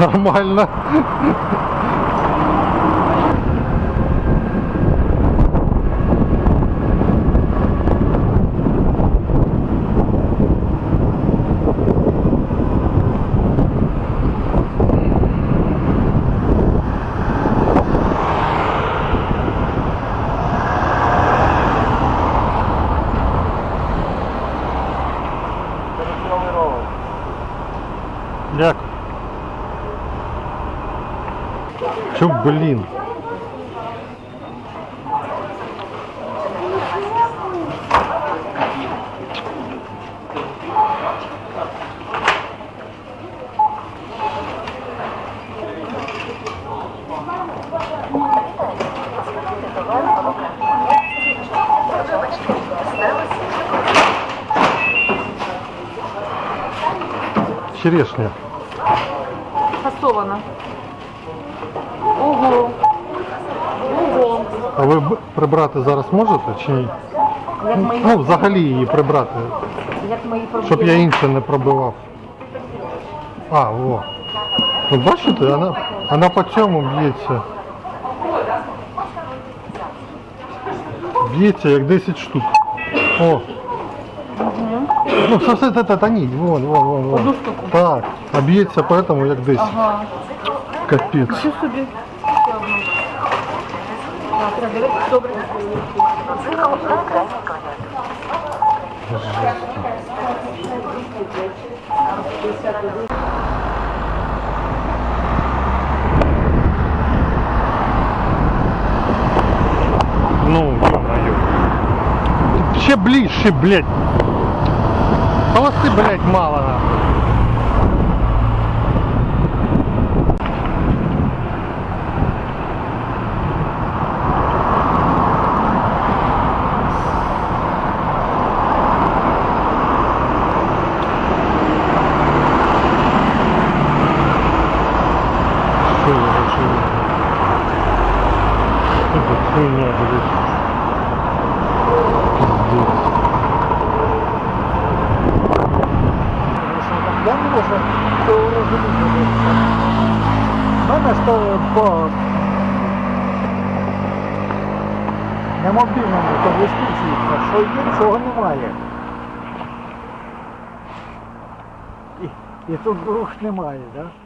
Нормально. Дякую. Чо, блін? Черешня. Фасована. Прибрати зараз можете чи ні? Як мої, Ну, взагалі її прибрати, як мої щоб я інше не пробивав. А, о. Ви бачите, вона, вона по цьому б'ється. Б'ється як 10 штук. О. Ну, все, все, та, та, ні, вон, вон, вон, вон. Одну штуку? Так, а б'ється поэтому як 10. Ага. Капець. Що собі? Ну, ё-моё. Ще ближче, блядь. Полосы, блядь, мало. нахуй. Что я, что я? Это хуйня, блядь. Пиздец. Я не можу цього розуміти. У мене ж по на мобільному то висвічується, що іншого немає. І, і тут рух немає, так? Да?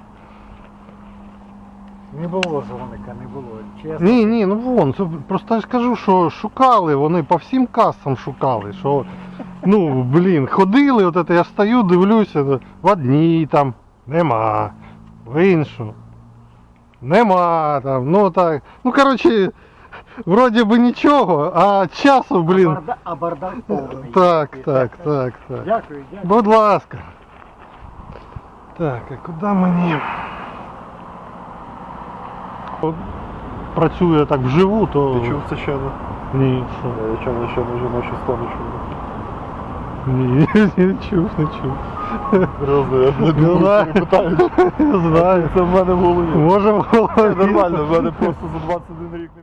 Не було дзвоника, не було. Чесно. Ні, ні, ну вон, це просто я ж кажу, що шукали, вони по всім касам шукали, що, ну, блін, ходили, от це я стою, дивлюся, в одній там нема, в іншу. Нема там, ну так. Ну коротше, вроді би нічого, а часу, блін. Барда- а бардак повний. Так, так, так, так. Дякую, дякую. Будь ласка. Так, а куди мені? От Працюю так вживу, то. Ти чув це ще не? Ні, що? Я чув, ще не жіночі сторони чув. Ні, не чув, не чув. Серйозно, я не Не думаю, знаю. що питаю. Я знаю. Це в мене в голові. Може в голові. Нормально, в мене просто за 21 рік не